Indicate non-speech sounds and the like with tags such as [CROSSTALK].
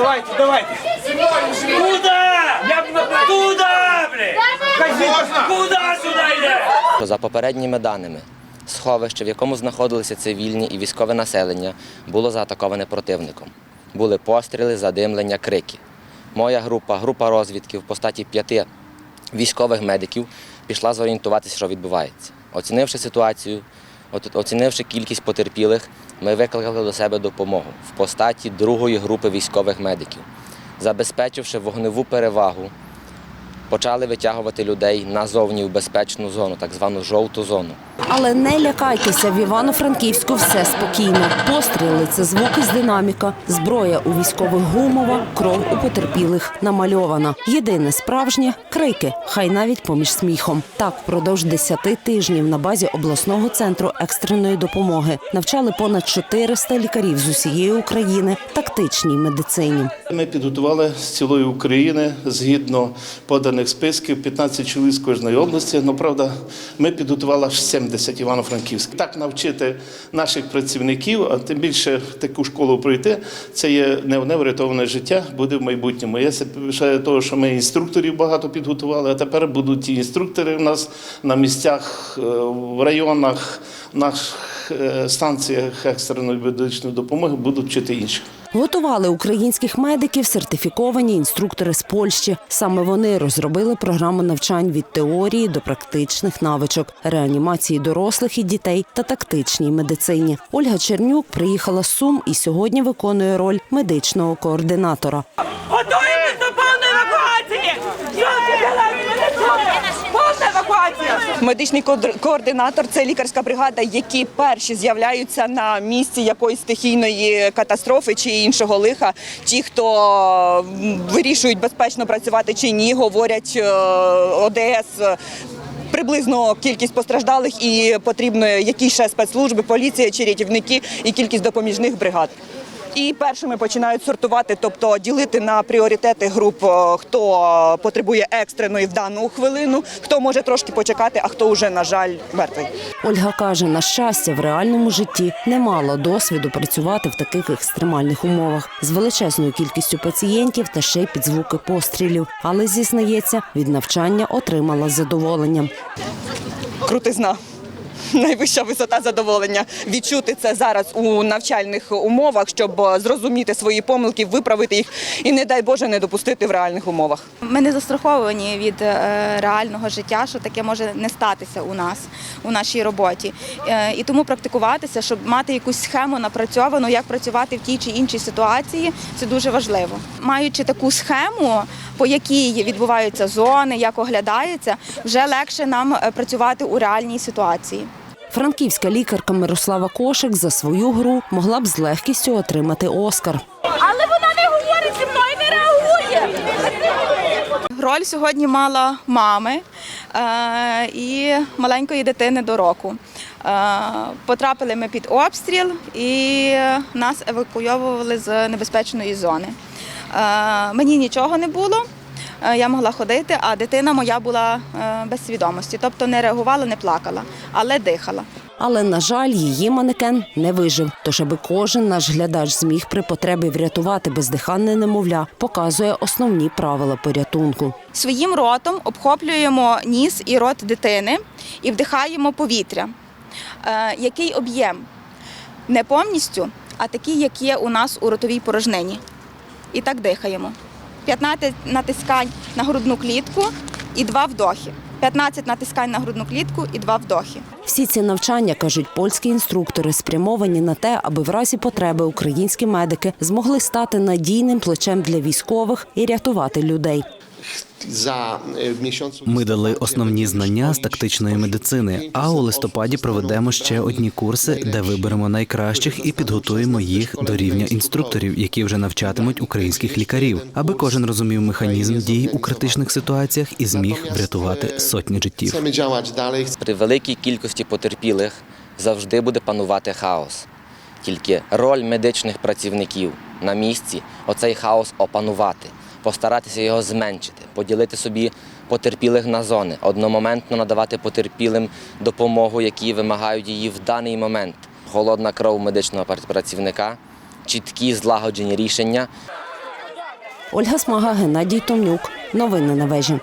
Давайте, давайте. Куда? Я Куда, блядь? Куда сюда йде? За попередніми даними, сховище, в якому знаходилися цивільні і військове населення, було заатаковане противником. Були постріли, задимлення, крики. Моя група, група розвідки в постаті п'яти військових медиків пішла зорієнтуватися, що відбувається. Оцінивши ситуацію, оцінивши кількість потерпілих, ми викликали до себе допомогу в постаті другої групи військових медиків, забезпечивши вогневу перевагу почали витягувати людей назовні в безпечну зону, так звану жовту зону. Але не лякайтеся, в Івано-Франківську все спокійно. Постріли це звуки з динаміка, зброя у військових гумова, кров у потерпілих намальована. Єдине справжнє крики, хай навіть поміж сміхом. Так впродовж 10 тижнів на базі обласного центру екстреної допомоги навчали понад 400 лікарів з усієї України тактичній медицині. Ми підготували з цілої України згідно поданих списків 15 чоловік з кожної області. Ну правда, ми підготували аж 70 Івано-Франківськ. Так навчити наших працівників, а тим більше таку школу пройти, це є не врятоване життя буде в майбутньому. Я пишаю того, що ми інструкторів багато підготували, а тепер будуть ті інструктори в нас на місцях, е, в районах, наших е, станціях екстреної медичної допомоги будуть вчити інших. Готували українських медиків сертифіковані інструктори з Польщі. Саме вони розробили програму навчань від теорії до практичних навичок, реанімації дорослих і дітей та тактичній медицині. Ольга Чернюк приїхала з Сум і сьогодні виконує роль медичного координатора. Готуємось Медичний координатор це лікарська бригада, які перші з'являються на місці якоїсь стихійної катастрофи чи іншого лиха. Ті, хто вирішують безпечно працювати чи ні, говорять е, ОДС. Приблизно кількість постраждалих і потрібно які ще спецслужби, поліція чи рятівники, і кількість допоміжних бригад. І першими починають сортувати, тобто ділити на пріоритети груп, е, хто потребує екстреної в дану хвилину, хто може трошки почекати, а хто вже, на жаль, мертвий. Ольга каже, на щастя, в реальному житті не мала досвіду працювати в таких екстремальних умовах з величезною кількістю пацієнтів та ще й під звуки пострілів. Але зізнається, від навчання отримала задоволенням. Крутизна. [LAUGHS] Найвища висота задоволення відчути це зараз у навчальних умовах, щоб е, зрозуміти свої помилки, виправити їх і, не дай Боже, не допустити в реальних умовах. Ми не застраховані від е, реального життя, що таке може не статися у нас у нашій роботі. Е, І тому практикуватися, щоб мати якусь схему напрацьовану, як працювати в тій чи іншій ситуації, це дуже важливо. Маючи таку схему, по якій відбуваються зони, як оглядається, вже легше нам працювати у реальній ситуації. Франківська лікарка Мирослава Кошик за свою гру могла б з легкістю отримати Оскар. Але вона не говорить зі мною, не реагує. Роль сьогодні мала мами е, і маленької дитини до року. Е, потрапили ми під обстріл і нас евакуйовували з небезпечної зони. Е, мені нічого не було. Е, Я могла ходити, а дитина моя була е, без свідомості, тобто не реагувала, не плакала, але дихала. Але, на жаль, її манекен не вижив. Тож, аби кожен наш глядач зміг при потребі врятувати бездиханне немовля, показує основні правила порятунку. Своїм ротом обхоплюємо ніс і рот дитини і вдихаємо повітря. Е, який об'єм? Не повністю, а такий, як є у нас у ротовій порожнині. І так дихаємо. 15 натискань на грудну клітку і два вдохи. 15 натискань на грудну клітку і два вдохи. Всі ці навчання, кажуть польські інструктори, спрямовані на те, аби в разі потреби українські медики змогли стати надійним плечем для військових і рятувати людей. miesiącu. Ми дали основні знання з тактичної медицини. А у листопаді проведемо ще одні курси, де виберемо найкращих і підготуємо їх до рівня інструкторів, які вже навчатимуть українських лікарів, аби кожен розумів механізм дій у критичних ситуаціях і зміг врятувати сотні життів. При великій кількості потерпілих завжди буде панувати хаос. Тільки роль медичних працівників на місці оцей хаос опанувати, постаратися його зменшити, поділити собі потерпілих на зони, одномоментно надавати потерпілим допомогу, які вимагають її в даний момент. Холодна кров медичного працівника, чіткі злагоджені рішення. Ольга Смага, Геннадій Томнюк. Новини на вежі.